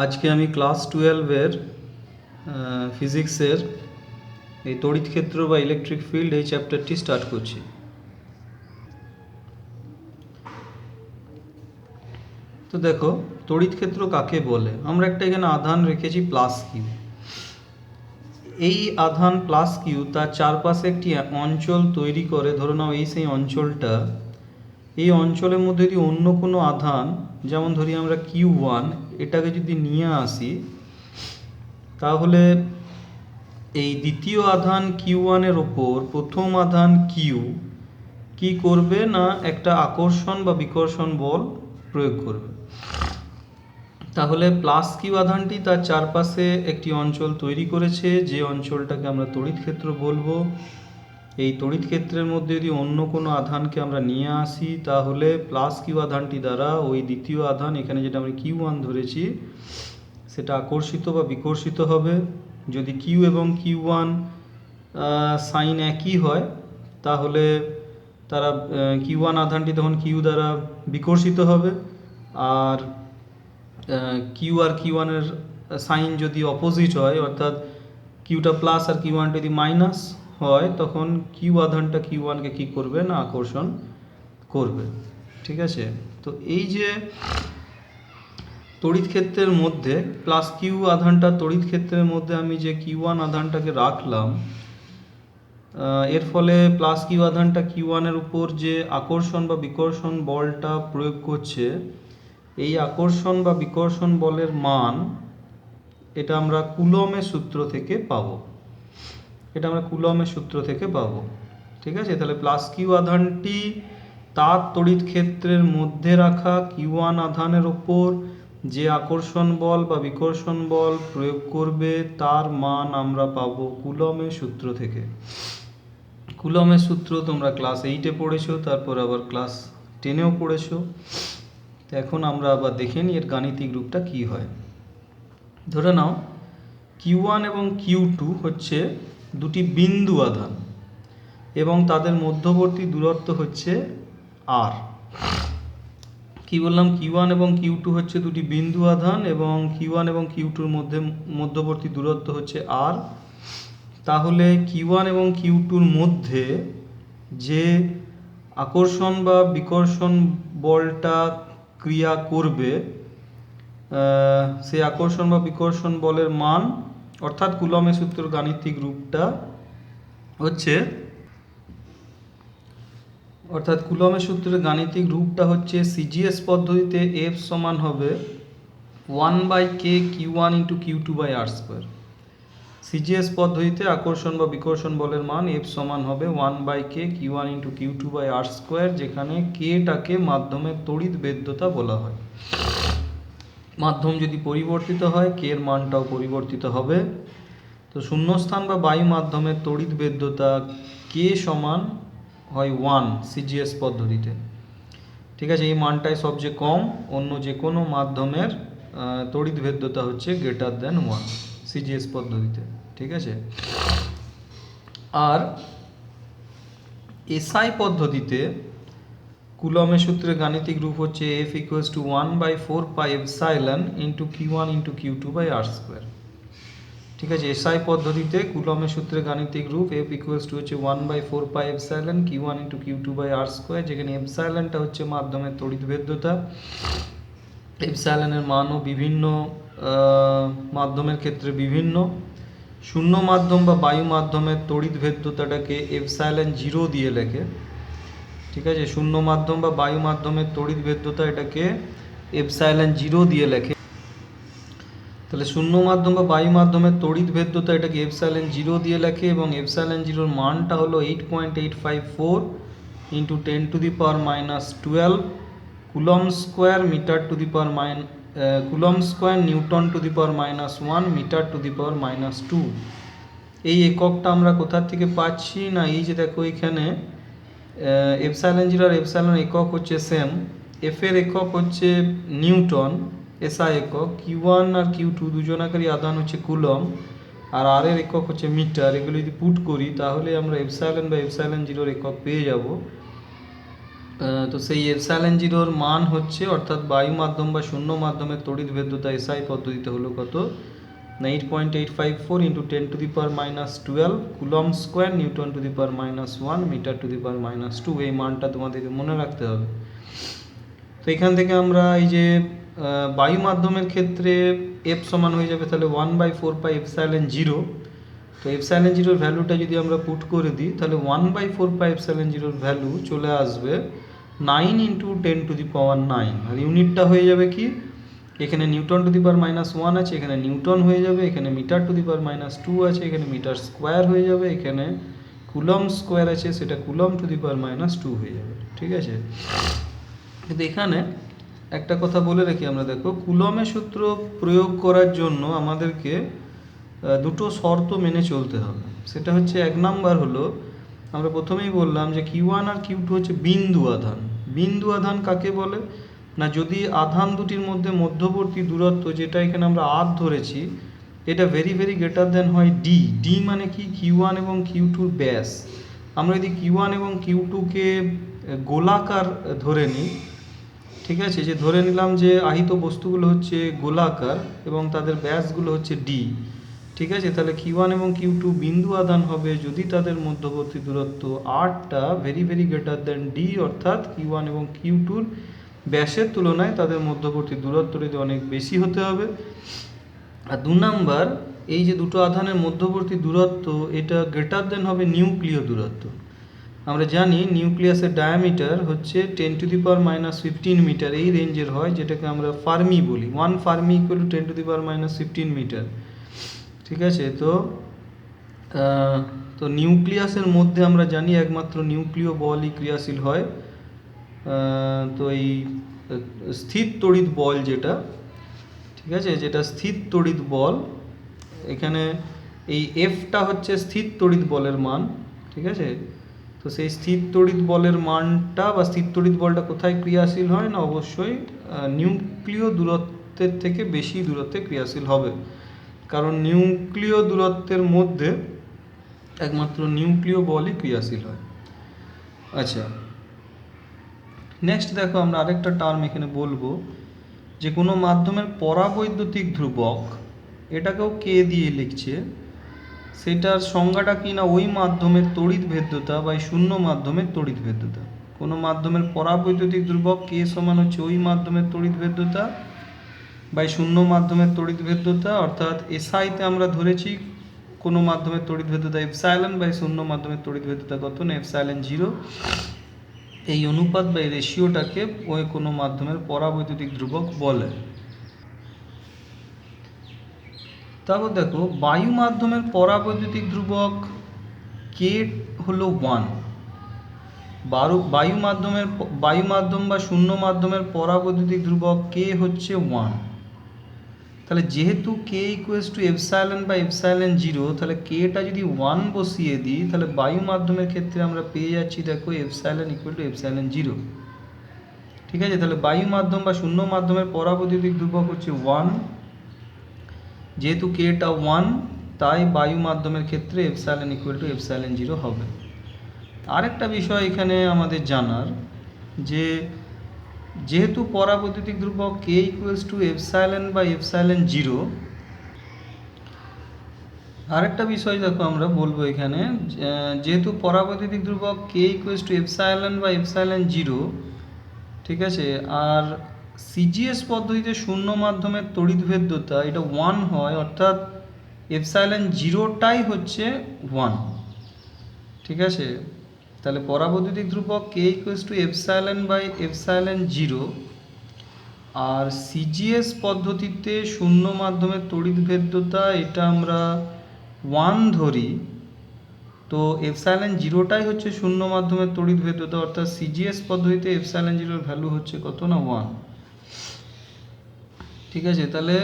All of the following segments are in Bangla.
আজকে আমি ক্লাস টুয়েলভের ফিজিক্সের এই তড়িৎ ক্ষেত্র বা ইলেকট্রিক ফিল্ড এই চ্যাপ্টারটি স্টার্ট করছি। তো দেখো, তড়িৎ ক্ষেত্র কাকে বলে? আমরা একটা এখানে আধান রেখেছি প্লাস কিউ এই আধান প্লাস কিউ তার চারপাশে একটি অঞ্চল তৈরি করে, ধরে নাও এই সেই অঞ্চলটা, এই অঞ্চলের মধ্যে যদি অন্য কোনো আধান, যেমন ধরি আমরা কিউ ওয়ান এটাকে যদি নিয়ে আসি, তাহলে এই দ্বিতীয় আধান কিউ ওয়ানের ওপর প্রথম আধান কিউ কি করবে না একটা আকর্ষণ বা বিকর্ষণ বল প্রয়োগ করবে? তাহলে প্লাস কিউ আধানটি তার চারপাশে একটি অঞ্চল তৈরি করেছে, যে অঞ্চলটাকে আমরা তড়িৎ ক্ষেত্র বলব। এই তড়িৎ ক্ষেত্রের মধ্যে যদি অন্য কোনো আধানকে আমরা নিয়ে আসি, তাহলে প্লাস কিউ আধানটি দ্বারা ওই দ্বিতীয় আধান, এখানে যেটা আমরা কিউ ওয়ান ধরেছি, সেটা আকর্ষিত বা বিকর্ষিত হবে। যদি কিউ এবং কিউ ওয়ান সাইন একই হয়, তাহলে তারা কিউ ওয়ান আধানটি তখন কিউ দ্বারা বিকর্ষিত হবে। আর কিউ আর কিউ ওয়ানের সাইন যদি অপোজিট হয়, অর্থাৎ কিউটা প্লাস আর কিউ ওয়ানটা যদি মাইনাস হয়, তখন কিউ আধানটা কিউ ওয়ানকে কী করবে? না, আকর্ষণ করবে। ঠিক আছে? তো এই যে তড়িৎ ক্ষেত্রের মধ্যে প্লাস কিউ আধানটা তড়িৎ ক্ষেত্রের মধ্যে আমি যে কিউ ওয়ান আধানটাকে রাখলাম এর ফলে প্লাস কিউ আধানটা কিউ ওয়ানের উপর যে আকর্ষণ বা বিকর্ষণ বলটা প্রয়োগ করছে, এই আকর্ষণ বা বিকর্ষণ বলের মান, এটা আমরা কুলমের সূত্র থেকে পাবো। এটা আমরা কুলমের সূত্র থেকে পাবো। ঠিক আছে? তাহলে প্লাস কিউ আধানটি তার তড়িৎ ক্ষেত্রের মধ্যে রাখা কিউ ওয়ান আধানের ওপর যে আকর্ষণ বল বা বিকর্ষণ বল প্রয়োগ করবে, তার মান আমরা পাবো কুলমের সূত্র থেকে। কুলমের সূত্র তোমরা ক্লাস এইটে পড়েছো, তারপর আবার ক্লাস টেনেও পড়েছো। এখন আমরা আবার দেখে নিই এর গাণিতিক রূপটা কী হয়। ধরে নাও কিউ ওয়ান এবং কিউ টু হচ্ছে দুটি বিন্দু আধান এবং তাদের মধ্যবর্তী দূরত্ব হচ্ছে আর কি বললাম? কিউ ওয়ান এবং কিউ টু হচ্ছে দুটি বিন্দু আধান এবং কিউ ওয়ান এবং কিউ টুর মধ্যে মধ্যবর্তী দূরত্ব হচ্ছে আর তাহলে কিউ ওয়ান এবং কিউ টুর মধ্যে যে আকর্ষণ বা বিকর্ষণ বলটা ক্রিয়া করবে সেই আকর্ষণ বা বিকর্ষণ বলের মান অর্থাৎ কুলমের সূত্র গাণিতিক রূপটা হচ্ছে, অর্থাৎ কুলমের সূত্রের গাণিতিক রূপটা হচ্ছে সিজিএস পদ্ধতিতে এফ সমান হবে one by K Q one into Q two by R square CGS পদ্ধতিতে আকর্ষণ বা বিকর্ষণ বলের মান এফ সমান হবে one by K Q one into Q two by R square যেখানে কেটাকে মাধ্যমের তড়িৎ বেদ্যতা বলা হয়। মাধ্যম যদি পরিবর্তিত হয় কে এর মানটাও পরিবর্তিত হবে। তো শূন্যস্থান বা বায়ু মাধ্যমের তড়িৎ বেদ্যতা কে সমান হয় ওয়ান সিজিএস পদ্ধতিতে। ঠিক আছে, এই মানটাই সবচেয়ে কম, অন্য যে কোনো মাধ্যমের তড়িৎ ভেদ্যতা হচ্ছে গ্রেটার দেন ওয়ান সিজিএস পদ্ধতিতে। ঠিক আছে? আর এসআই পদ্ধতিতে কুলমের সূত্রে গাণিতিক রূপ হচ্ছে F equals to one by four pi F epsilon into Q one into Q two by R square ঠিক আছে এসআই পদ্ধতিতে কুলমের সূত্রে গাণিতিক রূপ এফ ইকুয়ালস টু হচ্ছে one by four pi epsilon Q one into Q two by R square যেখানে এপসাইলনটা হচ্ছে মাধ্যমের তড়িৎ ভেদ্যতা এপসাইলনের মানও বিভিন্ন মাধ্যমের ক্ষেত্রে বিভিন্ন। শূন্য মাধ্যম বা বায়ু মাধ্যমের তড়িৎ ভেদ্যতাটাকে এপসাইলন জিরো দিয়ে লেখে। ঠিক আছে? শূন্য মাধ্যম বা বায়ু মাধ্যমের তড়িৎ ভেদ্যতা এটাকে এপসাইলন জিরো দিয়ে লেখে। তাহলে শূন্য মাধ্যম বা বায়ু মাধ্যমের তড়িৎ ভেদ্যতা এটাকে এপসাইলেন জিরো দিয়ে লেখে এবং এপসাইলেন জিরোর মানটা হলো eight point eight five four into ten to the power minus twelve coulomb square metre to the power mine coulomb square newton to the power minus one metre to the power minus two. এই এককটা আমরা কোথার থেকে পাচ্ছি না? এই যে দেখো এখানে এপসাইলেন জিরো আর এপসাইলেন একক হচ্ছে সেম এফ এর একক হচ্ছে নিউটন এসআই একক কিউ ওয়ান আর কিউ টু দুজনাকারই আদান হচ্ছে কুলম আর আর এর একক হচ্ছে মিটার। এগুলো যদি পুট করি, তাহলে আমরা এপসাইলেন বা এপসাইলেন জিরোর একক পেয়ে যাব। তো সেই এপসাইলেন জিরোর মান হচ্ছে, অর্থাৎ বায়ু মাধ্যম বা শূন্য মাধ্যমের তড়িৎ ভেদ্যতা এসআই পদ্ধতিতে হলো কত? Eight point eight five four into ten to the power minus twelve coulomb square newton to the power minus one metre to the power minus two এই মানটা তোমাদেরকে মনে রাখতে হবে। তো এখান থেকে আমরা এই যে বায়ু মাধ্যমের ক্ষেত্রে এফ সমান হয়ে যাবে তাহলে one by four pi epsilon zero তো এফসাইলেন জিরোর ভ্যালুটা যদি আমরা পুট করে দিই, তাহলে one by four pi epsilon জিরোর ভ্যালু চলে আসবে nine into ten to the power nine আর ইউনিটটা হয়ে যাবে কি? এখানে newton to the power minus one আছে, এখানে নিউটন হয়ে যাবে, এখানে metre to the power minus two আছে, এখানে মিটার স্কোয়ার হয়ে যাবে, এখানে কুলম স্কোয়ার আছে, সেটা coulomb to the power minus two হয়ে যাবে, ঠিক আছে? কিন্তু এখানে একটা কথা বলে রাখি আমরা, দেখো কুলমের সূত্র প্রয়োগ করার জন্য আমাদেরকে দুটো শর্ত মেনে চলতে হবে। সেটা হচ্ছে এক নাম্বার হলো, আমরা প্রথমেই বললাম যে কিউ ওয়ান আর কিউ টু হচ্ছে বিন্দু আধান। বিন্দু আধান কাকে বলে? না যদি আধান দুটির মধ্যে মধ্যবর্তী দূরত্ব যেটা এখানে আমরা আর ধরেছি, এটা ভেরি ভেরি গ্রেটার দেন হয় ডি ডি মানে কি? কিউ ওয়ান এবং কিউ টুর ব্যাস। আমরা যদি কিউ ওয়ান এবং কিউ টুকে গোলাকার ধরে নিই, ঠিক আছে? যে ধরে নিলাম যে আহিত বস্তুগুলো হচ্ছে গোলাকার এবং তাদের ব্যাসগুলো হচ্ছে ডি ঠিক আছে? তাহলে কিউ ওয়ান এবং কিউ টু বিন্দু আদান হবে যদি তাদের মধ্যবর্তী দূরত্ব আটটা very very greater than D অর্থাৎ কিউ ওয়ান এবং কিউ টুর ব্যাসের তুলনায় তাদের মধ্যবর্তী দূরত্ব যদি অনেক বেশি হতে হবে। আর দু নাম্বার, এই যে দুটো আধানের মধ্যবর্তী দূরত্ব, এটা গ্রেটার দেন হবে নিউক্লিয় দূরত্ব। আমরা জানি নিউক্লিয়াসের ডায়ামিটার হচ্ছে ten to the power minus fifteen metre এই রেঞ্জের হয়, যেটাকে আমরা ফার্মি বলি। One fermi equal to ten to the power minus fifteen metre ঠিক আছে? তো তো নিউক্লিয়াসের মধ্যে আমরা জানি একমাত্র নিউক্লিয় বলই ক্রিয়াশীল হয় তো এই স্থির তড়িৎ বল যেটা, ঠিক আছে, যেটা স্থির তড়িৎ বল, এখানে এই এফটা হচ্ছে স্থির তড়িৎ বলের মান, ঠিক আছে? তো সেই স্থির তড়িৎ বলের মানটা বা স্থির তড়িৎ বলটা কোথায় ক্রিয়াশীল হয় না? অবশ্যই নিউক্লিয় দূরত্বের থেকে বেশি দূরত্বে ক্রিয়াশীল হবে। কারণ নিউক্লিয় দূরত্বের মধ্যে একমাত্র নিউক্লিয় বলই ক্রিয়াশীল হয়। আচ্ছা নেক্সট দেখো আমরা আরেকটা টার্ম এখানে বলব, যে কোনো মাধ্যমের পরাবৈদ্যুতিক ধ্রুবক, এটাকেও কে দিয়ে লিখছে, সেটার সংজ্ঞাটা কি না ওই মাধ্যমের তড়িৎ ভেদ্যতা বা শূন্য মাধ্যমের তড়িৎ ভেদ্যতা? কোনো মাধ্যমের পরাবৈদ্যুতিক ধ্রুবক কে সমান হচ্ছে ওই মাধ্যমের তড়িৎ ভেদ্যতা বা শূন্য মাধ্যমের তড়িৎ ভেদ্যতা, অর্থাৎ এসআইতে আমরা ধরেছি কোনো মাধ্যমের তড়িৎ ভেদ্যতা এফসাইলেন বা শূন্য মাধ্যমের তড়িৎ ভেদ্যতা কত না এফসাইলেন জিরো এই অনুপাত বা এই রেশিওটাকে ওই কোনো মাধ্যমের পরাবৈদ্যুতিক ধ্রুবক বলে। তারপর দেখো, বায়ু মাধ্যমের পরাবৈদ্যুতিক ধ্রুবক কে হল ওয়ান বায়ু বায়ু মাধ্যমের, বায়ু মাধ্যম বা শূন্য মাধ্যমের পরাবৈদ্যুতিক ধ্রুবক কে হচ্ছে ওয়ান তাহলে যেহেতু কে ইকুয়েস টু এফসাইলেন বা এফসাইলেন জিরো তাহলে কেটা যদি ওয়ান বসিয়ে দিই, তাহলে বায়ু মাধ্যমের ক্ষেত্রে আমরা পেয়ে যাচ্ছি, দেখো epsilon equal to epsilon zero ঠিক আছে? তাহলে বায়ু মাধ্যম বা শূন্য মাধ্যমের পরাবৈদ্যুতিক ধ্রুবক হচ্ছে ওয়ান যেহেতু কেটা ওয়ান তাই বায়ু মাধ্যমের ক্ষেত্রে epsilon equal to epsilon zero হবে। আরেকটা বিষয় এখানে আমাদের জানার, যে যেহেতু পরা পরাবৈদ্যুতিক ধ্রুবক কে ইকুয়ালস টু এফসাইলেন বা এফসাইলেন জিরো আরেকটা বিষয় দেখো আমরা বলব এখানে যেহেতু পরাবৈদ্যুতিক ধ্রুবক কে ইকুয়ালস টু এফসাইলেন বা এফসাইলেন জিরো ঠিক আছে, আর সিজিএস পদ্ধতিতে শূন্য মাধ্যমের তড়িৎ ভেদ্যতা এটা ওয়ান হয়, অর্থাৎ এফসাইলেন জিরোটাই হচ্ছে ওয়ান ঠিক আছে তাহলে পরাবৈদ্যুতিক ধ্রুবক K equals to epsilon by epsilon zero R CGS পদ্ধতিতে শূন্য মাধ্যমের তড়িৎ ভেদ্যতা, এটা আমরা ওয়ান ধরি, তো এফসাইলেন জিরোটাই হচ্ছে শূন্য মাধ্যমের তড়িৎ ভেদ্যতা, অর্থাৎ সিজিএস পদ্ধতিতে এফসাইলেন জিরোর ভ্যালু হচ্ছে কত না ওয়ান ঠিক আছে, তাহলে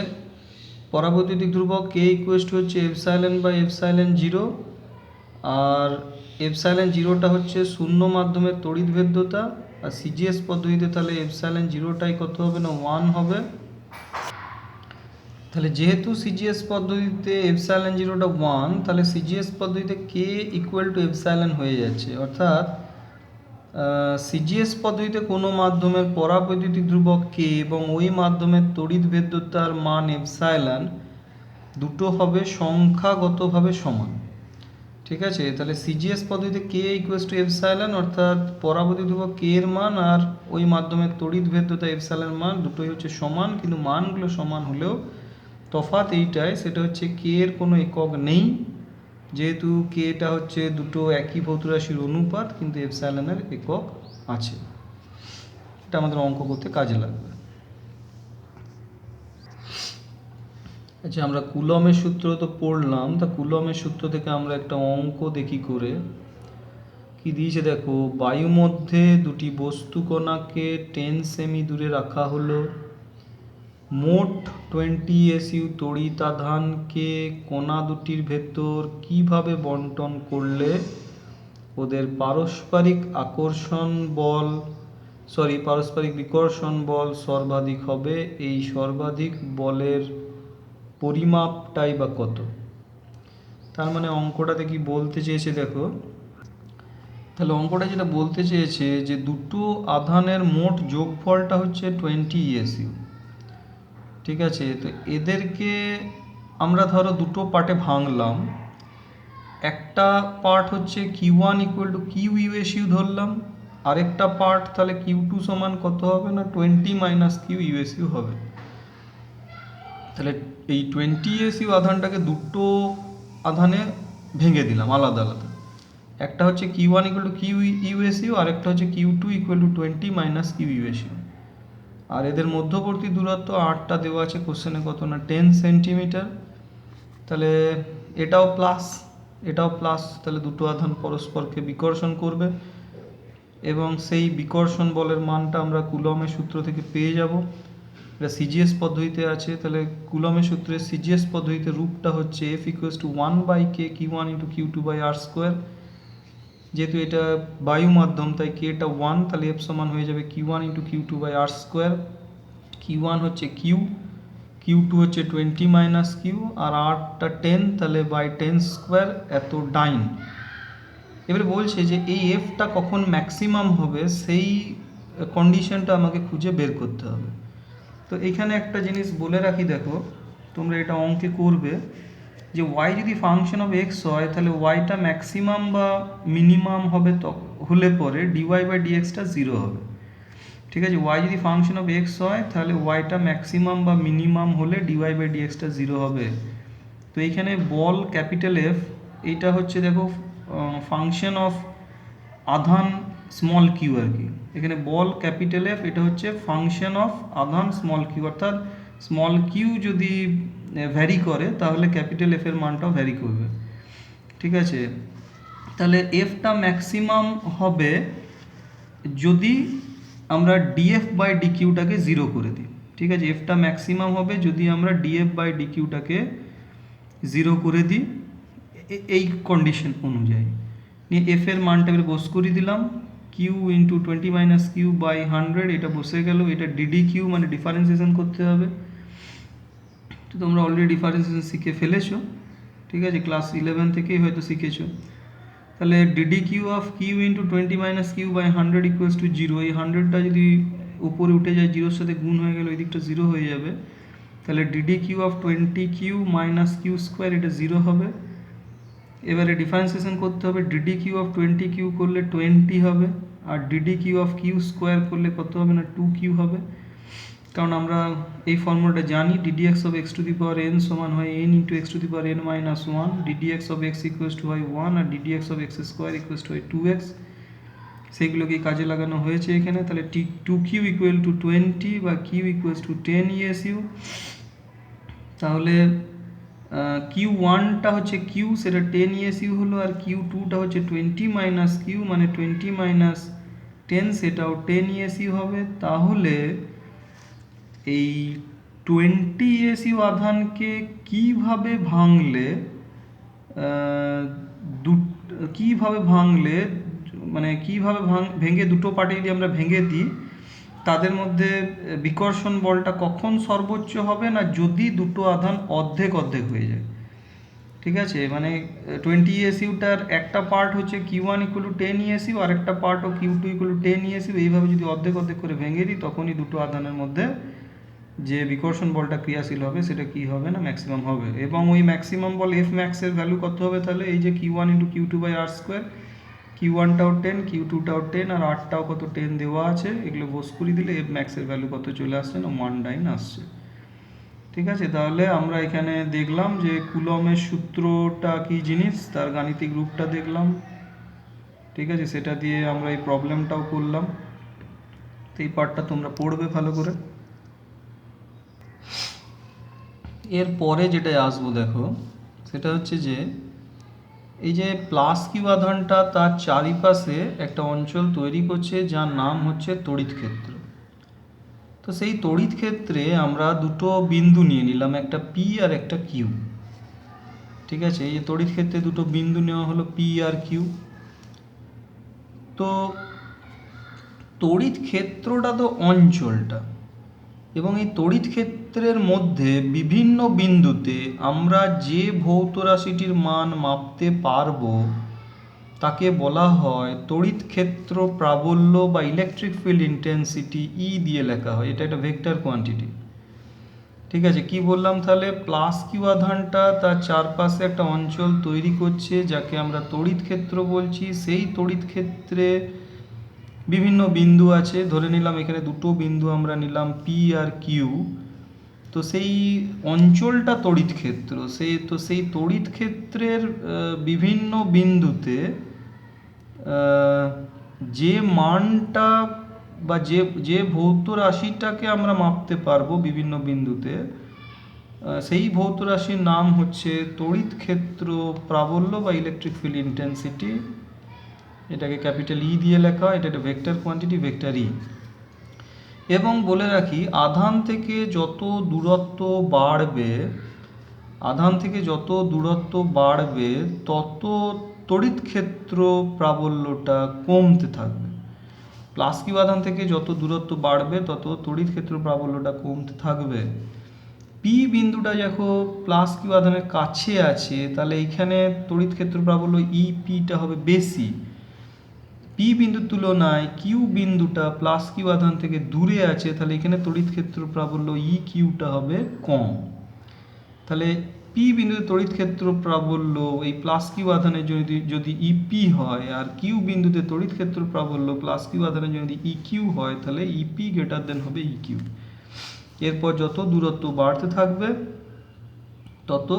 পরাবৈদ্যুতিক ধ্রুবক কে ইকুয়েস্ট হচ্ছে এফসাইলেন বাই এফসাইলেন জিরো আর এফসাইলেন জিরোটা হচ্ছে শূন্য মাধ্যমের তড়িৎ ভেদ্যতা, আর সিজিএস পদ্ধতিতে তাহলে এফসাইলেন জিরোটাই কত হবে না, ওয়ান হবে। তাহলে যেহেতু সিজিএস পদ্ধতিতে এফসাইলেন জিরোটা ওয়ান, তাহলে সিজিএস পদ্ধতিতে কে ইকুয়াল টু এফসাইলেন হয়ে যাচ্ছে। অর্থাৎ সিজিএস পদ্ধতিতে কোনো মাধ্যমের পরাবৈদ্যুতিক ধ্রুবক কে এবং ওই মাধ্যমের তড়িৎ ভেদ্যতার মান এপসাইলন দুটো হবে সংখ্যাগতভাবে সমান। ঠিক আছে? তাহলে সিজিএস পদ্ধতিতে কে ইকুয়াস টু এপসাইলন অর্থাৎ পরাবৈদ্যুতিক ধ্রুবক কে এর মান আর ওই মাধ্যমের তড়িৎ ভেদ্যতা এপসাইলন মান দুটোই হচ্ছে সমান, কিন্তু মানগুলো সমান হলেও তফাৎ এইটাই, সেটা হচ্ছে কে এর কোনো একক নেই। যেহেতু কেটা হচ্ছে দুটো একই ভৌত রাশির অনুপাত, কিন্তু এপসাইলনের একক আছে। এটা আমাদের অঙ্ক করতে কাজে লাগবে। আচ্ছা আমরা কুলমের সূত্র তো পড়লাম, তা কুলমের সূত্র থেকে আমরা একটা অঙ্ক দেখি করে। কি দিয়েছে দেখো? বায়ু মধ্যে দুটি বস্তু কণাকে টেন সেমি দূরে রাখা হলো। মোট টোয়েন্টি এসইউ তড়িতাধানকে কণা দুটির ভেতর কীভাবে বন্টন করলে ওদের পারস্পরিক আকর্ষণ বল সরি পারস্পরিক বিকর্ষণ বল সর্বাধিক হবে? এই সর্বাধিক বলের পরিমাপটাই বা কত? তার মানে অঙ্কটাতে কি বলতে চেয়েছে দেখো। তাহলে অঙ্কটা যেটা বলতে চেয়েছে যে দুটো আধানের মোট যোগফলটা হচ্ছে টোয়েন্টি ইএসইউ ঠিক আছে? তো এদেরকে আমরা ধরো দুটো পার্টে ভাঙলাম। একটা পার্ট হচ্ছে Q one equal to Q USU ধরলাম। আরেকটা পার্ট তাহলে কিউ টু সমান কত হবে না? টোয়েন্টি মাইনাস কিউ ইউএসইউ হবে। তাহলে এই টোয়েন্টি ইউএসইউ আধানটাকে দুটো আধানে ভেঙে দিলাম, আলাদা আলাদা। একটা হচ্ছে Q one equal to Q USU আর একটা হচ্ছে Q two equal to twenty minus Q USU আর এদের মধ্যবর্তী দূরত্ব আটটা দেওয়া আছে কোশ্চেনে কত না টেন সেন্টিমিটার তাহলে এটাও প্লাস এটাও প্লাস তাহলে দুটো আধান পরস্পরকে বিকর্ষণ করবে। এবং সেই বিকর্ষণ বলের মানটা আমরা কুলমের সূত্র থেকে পেয়ে যাব। এটা সিজিএস পদ্ধতিতে আছে, তাহলে কুলমের সূত্রে সিজিএস পদ্ধতিতে রূপটা হচ্ছে F equals to one by K Q one into Q two by R square যেহেতু এটা বায়ু মাধ্যম তাই কেটা ওয়ান তাহলে এফ সমান হয়ে যাবে Q one into Q two by R square Q one হচ্ছে কিউ কিউ টু হচ্ছে টোয়েন্টি মাইনাস কিউ আর আরটা টেন তাহলে বাই টেন স্কোয়ার এত ডাইন এবারে বলছে যে এই এফটা কখন ম্যাক্সিমাম হবে, সেই কন্ডিশনটা আমাকে খুঁজে বের করতে হবে। তো এখানে একটা জিনিস বলে রাখি, দেখো, তোমরা এটা অঙ্কে করবে যে ওয়াই যদি ফাংশন অফ এক্স হয়, তাহলে ওয়াইটা ম্যাক্সিমাম বা মিনিমাম হবে তো, হলে পরে ডিওয়াই বাই ডিএক্সটা জিরো হবে। ঠিক আছে? ওয়াই যদি ফাংশন অফ এক্স হয়, তাহলে ওয়াইটা ম্যাক্সিমাম বা মিনিমাম হলে ডিওয়াই বাই ডিএক্সটা জিরো হবে। তো এইখানে বল ক্যাপিটাল এফ এইটা হচ্ছে, দেখো ফাংশন অফ আধান স্মল কিউ আর কি। এখানে বল ক্যাপিটাল এফ এটা হচ্ছে ফাংশন অফ আধান স্মল কিউ অর্থাৎ স্মল কিউ যদি ভ্যারি করে, তাহলে ক্যাপিটাল এফের মানটাও ভ্যারি করবে। ঠিক আছে? তাহলে এফটা ম্যাক্সিমাম হবে যদি আমরা ডিএফ বাই ডিকিউটাকে জিরো করে দিই। ঠিক আছে? এফটা ম্যাক্সিমাম হবে যদি আমরা ডিএফ বাই ডিকিউটাকে জিরো করে দিই এই কন্ডিশন অনুযায়ী। নিয়ে এফ এর মানটা এবার বস করে দিলাম। Q into twenty minus Q by hundred এটা বসে গেল, এটা ডিডি কিউ মানে ডিফারেন্সিয়েশন করতে হবে। তো তোমরা অলরেডি ডিফারেন্সিয়েশন শিখে ফেলেছো, ঠিক আছে? ক্লাস ইলেভেন থেকেই হয়তো শিখেছো। তাহলে D D Q of Q into twenty minus Q by hundred equals to zero এই হান্ড্রেডটা যদি উপরে উঠে যায় জিরোর সাথে গুণ হয়ে গেলে ওই দিকটা জিরো হয়ে যাবে। তাহলে D D Q of twenty Q minus Q square এটা জিরো হবে। এবারে ডিফারেন্সিয়েশন করতে হবে D D Q of twenty Q করলে টোয়েন্টি হবে, আর D D Q of Q square করলে কত হবে না টু কিউ হবে। কারণ আমরা এই ফর্মুলাটা জানি D D X of X to the power N সমান হয় N into X to the power N minus one D D X of X equals to হয় one R D D X of X square equals to হয় টু এক্স সেইগুলোকে কাজে লাগানো হয়েছে এখানে, তাহলে টি two Q equal to twenty বা Q equals to ten E S U তাহলে কিউ ওয়ানটা হচ্ছে কিউ সেটা টেন ইএস ইউ হলো, আর কিউ টুটা হচ্ছে টোয়েন্টি মাইনাস কিউ মানে টোয়েন্টি মাইনাস টেন সেটাও টেন ইএস ইউ হবে। তাহলে এই টোয়েন্টি ইএস ইউ আধানকে কীভাবে ভাঙলে দু কীভাবে ভাঙলে মানে কীভাবে ভাঙ, ভেঙে দুটো পার্টি যদি আমরা ভেঙে দিই তাদের মধ্যে বিকর্ষণ বলটা কখন সর্বোচ্চ হবে না যদি দুটো আধান অর্ধেক অর্ধেক হয়ে যায়? ঠিক আছে? মানে টোয়েন্টি ইএসইউটার একটা পার্ট হচ্ছে q one equal ten ESU আর একটা পার্ট ও q two equal ten ESU এইভাবে যদি অর্ধেক অর্ধেক করে ভেঙে দিই, তখনই দুটো আধানের মধ্যে যে বিকর্ষণ বলটা ক্রিয়াশীল হবে, সেটা কি হবে না ম্যাক্সিমাম হবে? এবং ওই ম্যাক্সিমাম বল এফ ম্যাক্সের ভ্যালু কত হবে তাহলে? এই যে q one into q two by r square q ওয়ানটাও ten Q টুটাও টেন আর আটটাও কত টেন দেওয়া আছে, এগুলো বোস করে দিলে এফ ম্যাক্সের ভ্যালু কত চলে আসছে না ওয়ান নাইন আসছে। ঠিক আছে, তাহলে আমরা এখানে দেখলাম যে কুলমের সূত্রটা কি জিনিস, তার গাণিতিক রূপটা দেখলাম। ঠিক আছে, সেটা দিয়ে আমরা এই প্রবলেমটাও করলাম। তো এই পার্টটা তোমরা পড়বে ভালো করে। এর পরে যেটা আসব দেখো, সেটা হচ্ছে যে এই যে প্লাস কিউ আধানটা তার চারিপাশে একটা অঞ্চল তৈরি করছে, যার নাম হচ্ছে তড়িৎ ক্ষেত্র। তো সেই তড়িৎ ক্ষেত্রে আমরা দুটো বিন্দু নিয়ে নিলাম, একটা পি আর একটা কিউ ঠিক আছে? এই যে তড়িৎ ক্ষেত্রে দুটো বিন্দু নেওয়া হলো পি আর কিউ তো তড়িৎ ক্ষেত্রটা তো অঞ্চলটা। এবং এই তড়িৎ ক্ষেত্রের মধ্যে বিভিন্ন বিন্দুতে আমরা যে ভৌত রাশিটির মান মাপতে পারব, তাকে বলা হয় তড়িৎ ক্ষেত্র প্রাবল্য বা ইলেকট্রিক ফিল্ড ইন্টেন্সিটি ই দিয়ে লেখা হয়। এটা একটা ভেক্টর কোয়ান্টিটি ঠিক আছে, কি বললাম তাহলে? প্লাস কিউ আধানটা তার চারপাশে একটা অঞ্চল তৈরি করছে, যাকে আমরা তড়িৎ ক্ষেত্র বলছি। সেই তড়িৎ ক্ষেত্রে বিভিন্ন বিন্দু আছে, ধরে নিলাম এখানে দুটো বিন্দু আমরা নিলাম পি আর কিউ তো সেই অঞ্চলটা তড়িৎ ক্ষেত্র সেই তো সেই তড়িৎ ক্ষেত্রের বিভিন্ন বিন্দুতে যে মানটা বা যে যে ভৌত রাশিটাকে আমরা মাপতে পারব বিভিন্ন বিন্দুতে সেই ভৌত রাশির নাম হচ্ছে তড়িৎ ক্ষেত্র প্রাবল্য বা ইলেকট্রিক ফিল্ড ইন্টেন্সিটি এটাকে ক্যাপিটাল ই দিয়ে লেখা হয়, এটা একটা ভেক্টর কোয়ান্টিটি ভেক্টর ই এবং বলে রাখি, আধান থেকে যত দূরত্ব বাড়বে, আধান থেকে যত দূরত্ব বাড়বে, তত তড়িৎ ক্ষেত্র প্রাবল্যটা কমতে থাকবে। প্লাস কিউ আধান থেকে যত দূরত্ব বাড়বে, তত তড়িৎ ক্ষেত্র প্রাবল্যটা কমতে থাকবে। পি বিন্দুটা যখন প্লাস কিউ আধানের কাছে আছে, তাহলে এইখানে তড়িৎ ক্ষেত্র প্রাবল্য ই পিটা হবে বেশি। পি বিন্দুর তুলনায় কিউ বিন্দুটা প্লাস কিউ আধান থেকে দূরে আছে, তাহলে এখানে তড়িৎ ক্ষেত্র প্রাবল্য ই কিউটা হবে কম। তাহলে পি বিন্দুতে তড়িৎ ক্ষেত্র প্রাবল্য এই প্লাস কিউ আধানের যদি যদি ই পি হয়, আর কিউ বিন্দুতে তড়িৎ ক্ষেত্র প্রাবল্য প্লাস কিউ আধানের যদি ই কিউ হয়, তাহলে ই পি গ্রেটার দেন হবে ই কিউ এরপর যত দূরত্ব বাড়তে থাকবে, তত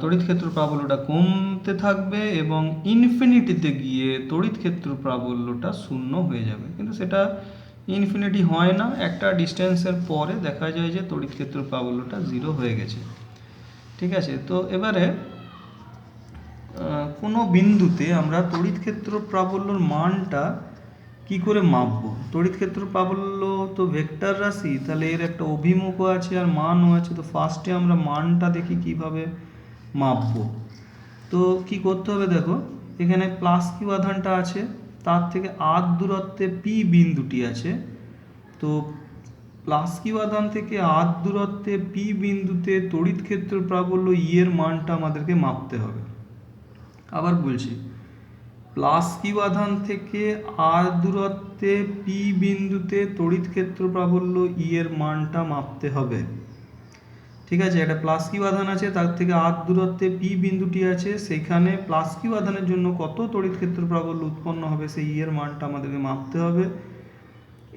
তড়িৎ ক্ষেত্র প্রাবল্যটা কমতে থাকবে এবং ইনফিনিটিতে গিয়ে তড়িৎ ক্ষেত্র প্রাবল্যটা শূন্য হয়ে যাবে। কিন্তু সেটা ইনফিনিটি হয় না। একটা ডিস্টেন্সের পরে দেখা যায় যে তড়িৎ ক্ষেত্র প্রাবল্যটা জিরো হয়ে গেছে। ঠিক আছে? তো এবারে কোনো বিন্দুতে আমরা তড়িৎ ক্ষেত্র প্রাবল্যর মানটা কি করে মাপবো? তড়িৎ ক্ষেত্র প্রাবল্য তো ভেক্টর রাশি, তাহলে এর একটা অভিমুখও আছে আর মানও আছে। তো ফার্স্টে আমরা মানটা দেখি কীভাবে মাপবো। তো কি করতে হবে দেখো, এখানে প্লাস কিউ আধানটা আছে, তার থেকে আধ দূরত্বে পি বিন্দুটি আছে। তো প্লাস কিউ আধান থেকে আধ দূরত্বে পি বিন্দুতে তড়িৎ ক্ষেত্র প্রাবল্য ই এর মানটা আমাদেরকে মাপতে হবে। আবার বলছি প্লাস কিউ আধান থেকে আর দূরত্বে পি বিন্দুতে তড়িৎ ক্ষেত্র প্রাবল্য ই এর মানটা মাপতে হবে। ঠিক আছে, একটা প্লাস কিউ আধান আছে, তার থেকে আর দূরত্বে পি বিন্দুটি আছে, সেখানে প্লাস কিউ আধানের জন্য কত তড়িৎ ক্ষেত্র প্রাবল্য উৎপন্ন হবে, সেই ই এর মানটা আমাদেরকে মাপতে হবে।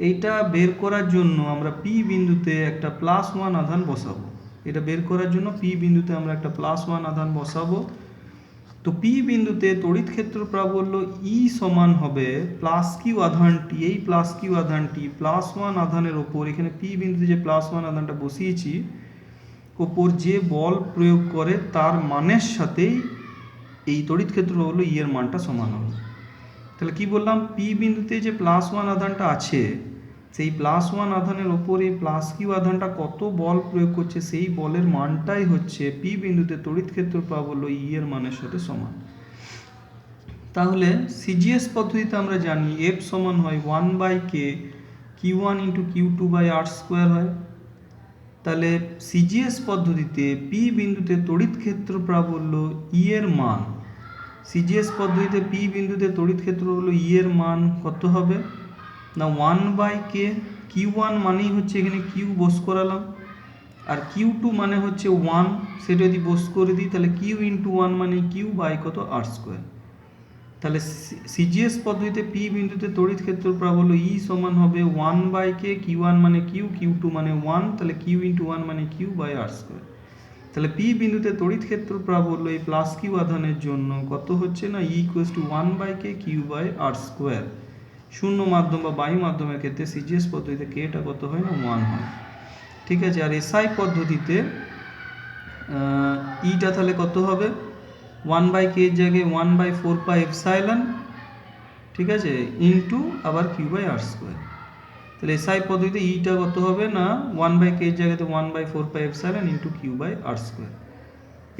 এইটা বের করার জন্য আমরা পি বিন্দুতে একটা প্লাস ওয়ান আধান বসাবো। এটা বের করার জন্য পি বিন্দুতে আমরা একটা প্লাস ওয়ান আধান বসাবো। তো পি বিন্দুতে তড়িৎ ক্ষেত্র প্রাবল্য ই সমান হবে প্লাস কিউ আধানটি এই প্লাস কিউ আধানটি প্লাস ওয়ান আধানের ওপর, এখানে পি বিন্দুতে যে প্লাস ওয়ান আধানটা বসিয়েছি, ওপর যে বল প্রয়োগ করে তার মানের সাথেই এই তড়িৎ ক্ষেত্র হলো ই এর মানটা সমান হবে। তাহলে কি বললাম? পি বিন্দুতে যে প্লাস ওয়ান আধানটা আছে সেই প্লাস ওয়ান আধানের ওপর প্লাস কিউ আধানটা কত বল প্রয়োগ করছে, সেই বলের মানটাই হচ্ছে পি বিন্দুতে তড়িৎ ক্ষেত্র প্রাবল্য ই এর মানের সাথে সমান। তাহলে সিজিএস পদ্ধতিতে আমরা জানি এফ সমান হয় one by k q one into q two by r square হয়। তাহলে সিজিএস পদ্ধতিতে পি বিন্দুতে তড়িৎ ক্ষেত্র প্রাবল্য ই এর মান। সিজিএস পদ্ধতিতে পি বিন্দুতে তড়িৎ ক্ষেত্র হলো ই এর মান কত হবে? না one by k q one মানেই হচ্ছে এখানে কিউ বোস করালাম। আর কিউ টু মানে হচ্ছে ওয়ান সেটা যদি বোস করে দিই, তাহলে কিউ ইন্টু ওয়ান মানে কিউ বাই কত? আর স্কোয়ার তাহলে সিজিএস পদ্ধতিতে পি বিন্দুতে তড়িৎ ক্ষেত্র প্রাবল্য ই সমান হবে one by k q one মানে কিউ কিউ টু মানে ওয়ান তাহলে কিউ ইন্টু ওয়ান মানে কিউ বাই আর স্কোয়ার তাহলে পি বিন্দুতে তড়িৎ ক্ষেত্র প্রাবল্য এই প্লাস কিউ আধানের জন্য, কত হচ্ছে না? E equals to one by k q by r square শূন্য মাধ্যম বা বায়ু মাধ্যমের ক্ষেত্রে সিজিএস পদ্ধতিতে কেটা কত হয় না? ওয়ান হয়। ঠিক আছে? আর এসআই পদ্ধতিতে ইটা তাহলে কত হবে? ওয়ান বাই কে এর জায়গায় one by four pi epsilon ঠিক আছে? ইন্টু আবার কিউ বাই আর স্কোয়ার তাহলে এসআই পদ্ধতিতে ইটা কত হবে না? ওয়ান বাই কে এর জায়গাতে one by four pi epsilon into q by r square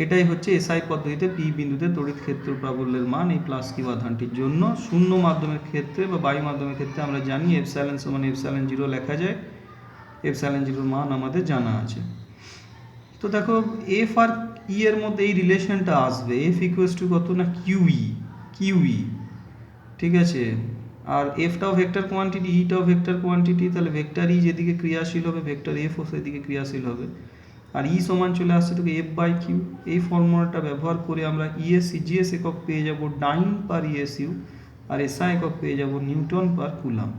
এটাই হচ্ছে এসআই পদ্ধতিতে পি বিন্দুতে তড়িৎ ক্ষেত্র প্রাবল্যের মান, এই প্লাস কিউ আধানটির জন্য। শূন্য মাধ্যমের ক্ষেত্রে বা বায়ু মাধ্যমের ক্ষেত্রে আমরা জানি এফসাইলেন সমান এফসাইলেন জিরো লেখা যায়। এফসাইলেন জিরোর মান আমাদের জানা আছে। তো দেখো এফ আর ই এর মধ্যে এই রিলেশনটা আসবে। এফ ইকুয়াস টু কত না কিউই কিউই ঠিক আছে? আর এফটাও ভেক্টর কোয়ান্টিটি ইটাও ভেক্টর কোয়ান্টিটি তাহলে ভেক্টর ই যেদিকে ক্রিয়াশীল হবে ভেক্টর এফও সেদিকে ক্রিয়াশীল হবে। আর ই সমান চলে আসছে তোকে এফ বাই কিউ এই ফর্মুলাটা ব্যবহার করে আমরা ইএস জিএস একক পেয়ে যাব ডাইন পার ইএসইউ আর এসআই একক পেয়ে যাব নিউটন পার কুলাম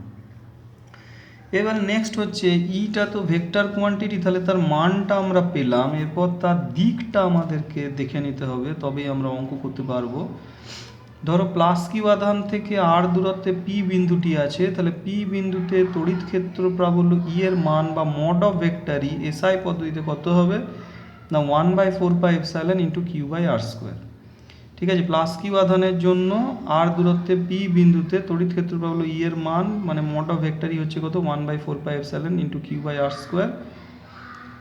এবার নেক্সট হচ্ছে ইটা তো ভেক্টর কোয়ান্টিটি তাহলে তার মানটা আমরা পেলাম। এরপর তার দিকটা আমাদেরকে দেখে নিতে হবে, তবেই আমরা অঙ্ক করতে পারব। ধরো প্লাস কিউ আধান থেকে আর দূরত্বে পি বিন্দুটি আছে, তাহলে পি বিন্দুতে তড়িৎ ক্ষেত্র প্রাবল্য ই এর মান বা মড অফ ভেক্টরি এসআই পদ্ধতিতে কত হবে? না one by four pi epsilon into q by r square ঠিক আছে, প্লাস কিউ আধানের জন্য আর দূরত্বে পি বিন্দুতে তড়িৎ ক্ষেত্র প্রাবল্য ই এর মান মানে মড অফ ভেক্টরি হচ্ছে কত? One by four pi epsilon into q by r square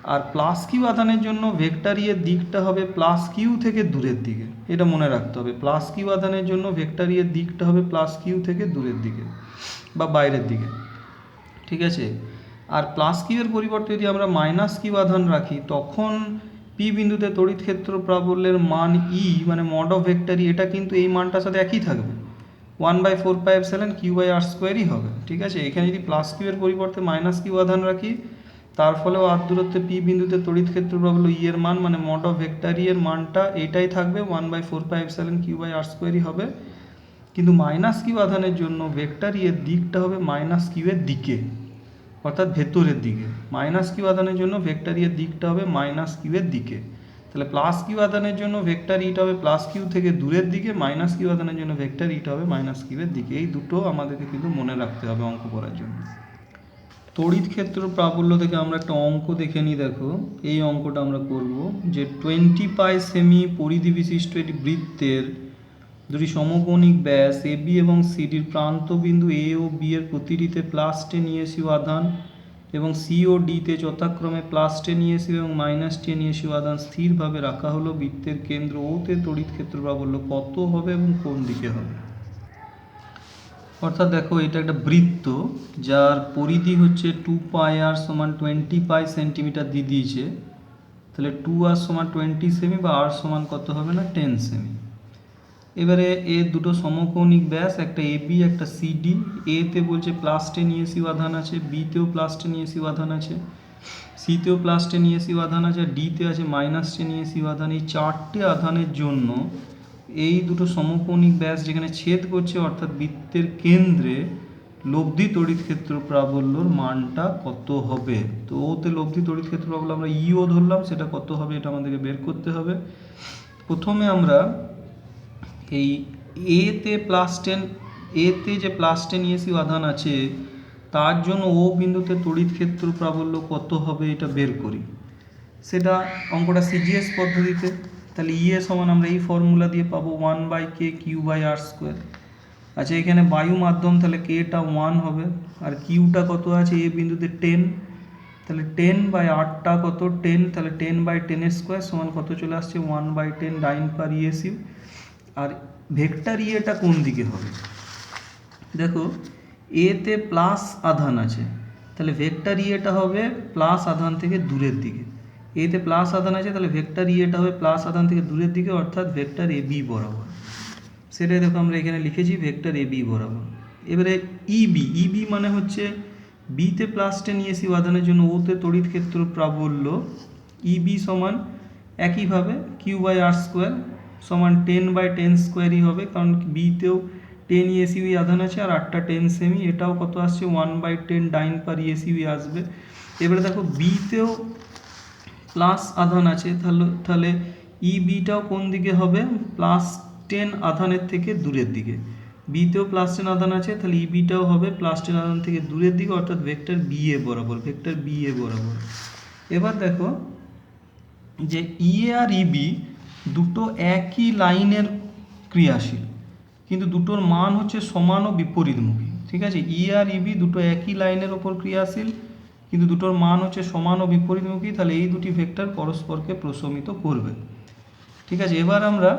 R plus Q আধানের জন্য ভেক্টরি এর দিকটা হবে প্লাস কিউ থেকে দূরের দিকে। এটা মনে রাখতে হবে। প্লাস কিউ আধানের জন্য ভেক্টরি এর দিকটা হবে প্লাস কিউ থেকে দূরের দিকে বা বাইরের দিকে। ঠিক আছে? আর প্লাস কিউ এর পরিবর্তে যদি আমরা মাইনাস কিউ আধান রাখি, তখন পি বিন্দুতে তড়িৎ ক্ষেত্র প্রাবল্যের মান ই মানে মড অফ ভেক্টরি এটা কিন্তু এই মানটার সাথে একই থাকবে। One by four pi seven q by r স্কোয়ারই হবে। ঠিক আছে? এখানে যদি প্লাস কিউ এর পরিবর্তে মাইনাস কিউ আধান রাখি তার ফলেও আর দূরত্বে পি বিন্দুতে তড়িৎ ক্ষেত্র প্রাবল্য ই এর মান মানে মড অফ ভেক্টরি এর মানটা এটাই থাকবে one by four pi epsilon q by r স্কোয়ারই হবে। কিন্তু মাইনাস কিউ আধানের জন্য ভেক্টরি এর দিকটা হবে মাইনাস কিউ এর দিকে, অর্থাৎ ভেতরের দিকে। মাইনাস কিউ আধানের জন্য ভেক্টরি এর দিকটা হবে মাইনাস কিউ এর দিকে। তাহলে প্লাস কিউ আধানের জন্য ভেক্টর ইটা হবে প্লাস কিউ থেকে দূরের দিকে মাইনাস কিউ আধানের জন্য ভেক্টর ইটা হবে মাইনাস কিউ এর দিকে। এই দুটো আমাদেরকে কিন্তু মনে রাখতে হবে অঙ্ক করার জন্য। তড়িৎ ক্ষেত্র প্রাবল্য থেকে আমরা একটা অঙ্ক দেখে নিই, দেখো। এই অঙ্কটা আমরা করব যে টোয়েন্টি পাই সেমি পরিধি বিশিষ্ট একটি বৃত্তের দুটি সমকৌণিক ব্যাস এ বি এবং সিডির প্রান্তবিন্দু এ ও বি এর প্রতিটিতে প্লাস টেন ইএসইউ আধান এবং সি ও ডিতে যথাক্রমে প্লাস টেন ইএসইউ এবং মাইনাস টেন ইএসইউ আধান স্থিরভাবে রাখা হলো বৃত্তের কেন্দ্র ওতে তড়িৎ ক্ষেত্র প্রাবল্য কত হবে এবং কোন দিকে হবে? অর্থাৎ দেখো এটা একটা বৃত্ত, যার পরিধি হচ্ছে টু পাই আর সমান টোয়েন্টি পাই সেন্টিমিটার দিয়ে দিয়েছে। তাহলে টু আর সমান টোয়েন্টি সেমি বা আর সমান কত হবে না? টেন সেমি এবারে এর দুটো সমকৌণিক ব্যাস, একটা এ বি একটা সিডি এতে বলছে প্লাস টেন ইএসিউ আধান আছে বিতেও প্লাস টেন ইএসিউ আধান আছে সিতেও প্লাস টেন ইএসিউ আধান আছে, আর ডিতে আছে মাইনাস টেন ইএসিউ আধান এই চারটে আধানের জন্য এই দুটো সমকৌণিক ব্যাস যেখানে ছেদ করছে, অর্থাৎ বৃত্তের কেন্দ্রে লব্ধি তড়িৎ ক্ষেত্র প্রাবল্যর মানটা কত হবে? তো ওতে লব্ধি তড়িৎ ক্ষেত্র প্রাবল্য আমরা ইও ধরলাম, সেটা কত হবে এটা আমাদেরকে বের করতে হবে। প্রথমে আমরা এই এতে প্লাস টেন এতে যে প্লাস টেন ইএসিউ আধান আছে, তার জন্য ও বিন্দুতে তড়িৎ ক্ষেত্র প্রাবল্য কত হবে এটা বের করি। সেটা অঙ্কটা সিজিএস পদ্ধতিতে তাহলে ইয়ে সমান আমরা এই ফর্মুলা দিয়ে পাবো one by k q by r square আচ্ছা এখানে বায়ু মাধ্যম তাহলে কেটা ওয়ান হবে, আর কিউটা কত আছে এ বিন্দুতে টেন তাহলে টেন বাই আটটা কত? টেন তাহলে টেন বাই টেনের স্কোয়ার সমান কত চলে আসছে? One by ten dyne per ESU R vector ইয়েটা কোন দিকে হবে? দেখো এতে প্লাস আধান আছে, তাহলে ভেক্টর ইয়েটা হবে প্লাস আধান থেকে দূরের দিকে। এতে প্লাস আধান আছে, তাহলে ভেক্টর ইয়েটা হবে প্লাস আধান থেকে দূরের দিকে, অর্থাৎ ভেক্টর এ বি বরাবর। সেটাই দেখো আমরা এখানে লিখেছি ভেক্টর এ বি বরাবর। এবারে ইবি ইবি মানে হচ্ছে বিতে প্লাস টেন ইএসি আধানের জন্য ওতে তড়িৎ ক্ষেত্র প্রাবল্য ইবি সমান একইভাবে কিউ বাই আর স্কোয়ার সমান টেন বাই টেন স্কোয়ারই হবে, কারণ বিতেও টেন ইএসিবি আধান আছে আর আটটা টেন সেমি এটাও কত আসছে? One by ten dyne per ইএসিবি আসবে। এবারে দেখো বিতেও প্লাস আধান আছে, তাহলে তাহলে ই বিটাও কোন দিকে হবে? প্লাস টেন আধানের থেকে দূরের দিকে। বিতেও প্লাস টেন আধান আছে, তাহলে ই বিটাও হবে প্লাস টেন আধান থেকে দূরের দিকে, অর্থাৎ ভেক্টর বি এ বরাবর ভেক্টর বি এ বরাবর। এবার দেখো যে ই আর ইবি দুটো একই লাইনের ক্রিয়াশীল, কিন্তু দুটোর মান হচ্ছে সমান ও বিপরীতমুখী। ঠিক আছে? ই আর ইবি দুটো একই লাইনের ওপর ক্রিয়াশীল কিন্তু দুটোর মান হচ্ছে সমান ও বিপরীতমুখী তাহলে এই দুটি ভেক্টর পরস্পরকে প্রশমিত করবে। ঠিক আছে, এবার আমরা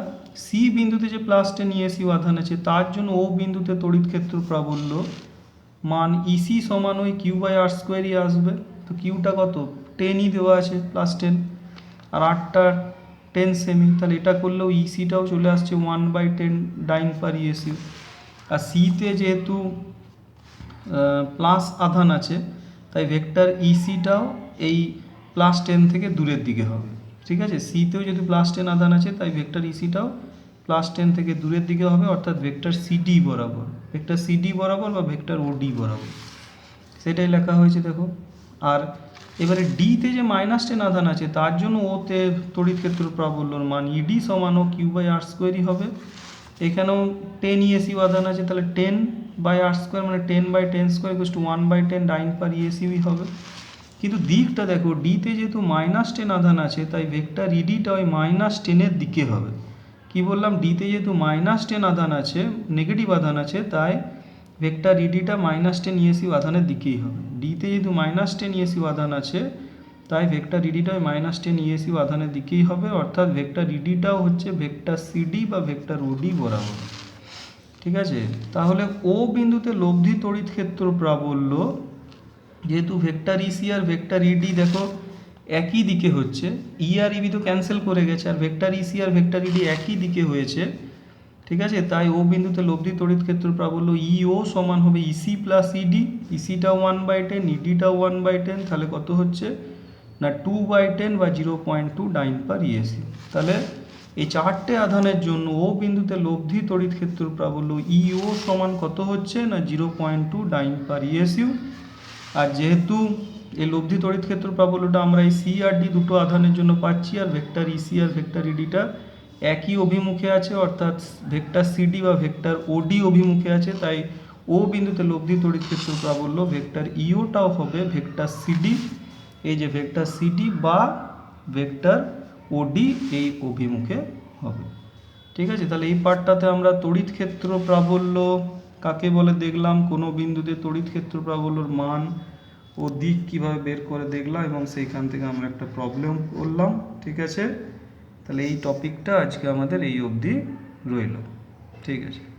সি বিন্দুতে যে প্লাস টেন এসি আধান আছে, তার জন্য ও বিন্দুতে তড়িৎ ক্ষেত্র প্রাবল্য। মান ইসি সমান ওই কিউ বাই আর স্কোয়ারই আসবে। তো কিউটা কত? টেনই দেওয়া আছে প্লাস টেন আর আটটা টেন সেমি তাহলে এটা করলেও ইসিটাও চলে আসছে one by ten dyne per ESU আর সিতে যেহেতু প্লাস আধান আছে তাই ভেক্টর ইসিটাও এই প্লাস টেন থেকে দূরের দিকে হবে। ঠিক আছে? সিতেও যদি প্লাস টেন আধান আছে, তাই ভেক্টর ইসিটাও প্লাস টেন থেকে দূরের দিকে হবে, অর্থাৎ ভেক্টর সিডি বরাবর। ভেক্টর সিডি বরাবর বা ভেক্টর ওডি বরাবর। সেটাই লেখা হয়েছে, দেখো। আর এবারে ডিতে যে মাইনাস টেন আধান আছে, তার জন্য ওতে তড়িৎ ক্ষেত্র প্রাবল্যর মান ইডি সমান ও কিউ বাই আর স্কোয়ারই হবে। এখানেও টেন ইএসিউ আধান আছে, তাহলে টেন বাই আর স্কোয়ার মানে ten by ten square equals to one by ten dyne per ইএসিউই হবে। কিন্তু দিকটা দেখো ডিতে যেহেতু মাইনাস টেন আধান আছে, তাই ভেক্টর ইডিটা ওই মাইনাস টেনের দিকে হবে। কি বললাম? ডিতে যেহেতু মাইনাস টেন আধান আছে নেগেটিভ আধান আছে, তাই ভেক্টর ইডিটা মাইনাস টেন ইএসিউ আধানের দিকেই হবে। ডিতে যেহেতু মাইনাস টেন ইএসিউ আধান আছে, তাই ভেক্টর ইডিটা মাইনাস টেন ইএসিউ আধানের দিকেই হবে। অর্থাৎ ভেক্টর ইডিটাও হচ্ছে ভেক্টর সিডি বা ভেক্টর ওডি বরাবর। ঠিক আছে? তাহলে ও বিন্দুতে লব্ধি তড়িৎ ক্ষেত্র প্রাবল্য, যেহেতু ভেক্টর ইসি আর ভেক্টর ইডি দেখো একই দিকে হচ্ছে ই আর ইবি তো ক্যান্সেল করে গেছে, আর ভেক্টর ইসি আর ভেক্টর ইডি একই দিকে হয়েছে, ঠিক আছে? তাই ও বিন্দুতে লব্ধি তড়িৎ ক্ষেত্র প্রাবল্য ই ও সমান হবে ইসি প্লাস ইডি ইসিটা ওয়ান বাই টেন ইডিটা ওয়ান বাই টেন তাহলে কত হচ্ছে? না টু বাই টেন বা zero point two dyne per ESU তাহলে এই চারটে আধানের জন্য ও বিন্দুতে লব্ধি তড়িৎ ক্ষেত্র প্রাবল্য ই ও সমান কত হচ্ছে না zero point two dyne per ESU আর যেহেতু এই লব্ধি তড়িৎ ক্ষেত্র প্রাবল্যটা আমরা এই সি আর ডি দুটো আধানের জন্য পাচ্ছি, আর ভেক্টর ইসি আর ভেক্টর ইডিটা একই অভিমুখে আছে, অর্থাৎ ভেক্টর সিডি বা ভেক্টর ওডি অভিমুখে আছে, তাই ও বিন্দুতে লব্ধি তড়িৎ ক্ষেত্র প্রাবল্য ভেক্টর ইওটাও হবে ভেক্টর সিডি এই যে ভেক্টর সিডি বা ভেক্টর ওডি এই অভিমুখে হবে। ঠিক আছে? তাহলে এই পার্টটাতে আমরা তড়িৎ ক্ষেত্র প্রাবল্য কাকে বলে দেখলাম? কোনো বিন্দুতে তড়িৎ ক্ষেত্র প্রাবল্যর মান ও দিক কীভাবে বের করে দেখলাম এবং সেইখান থেকে আমরা একটা প্রবলেম করলাম। ঠিক আছে? তাহলে এই টপিকটা আজকে আমাদের এই অবধি রইল। ঠিক আছে?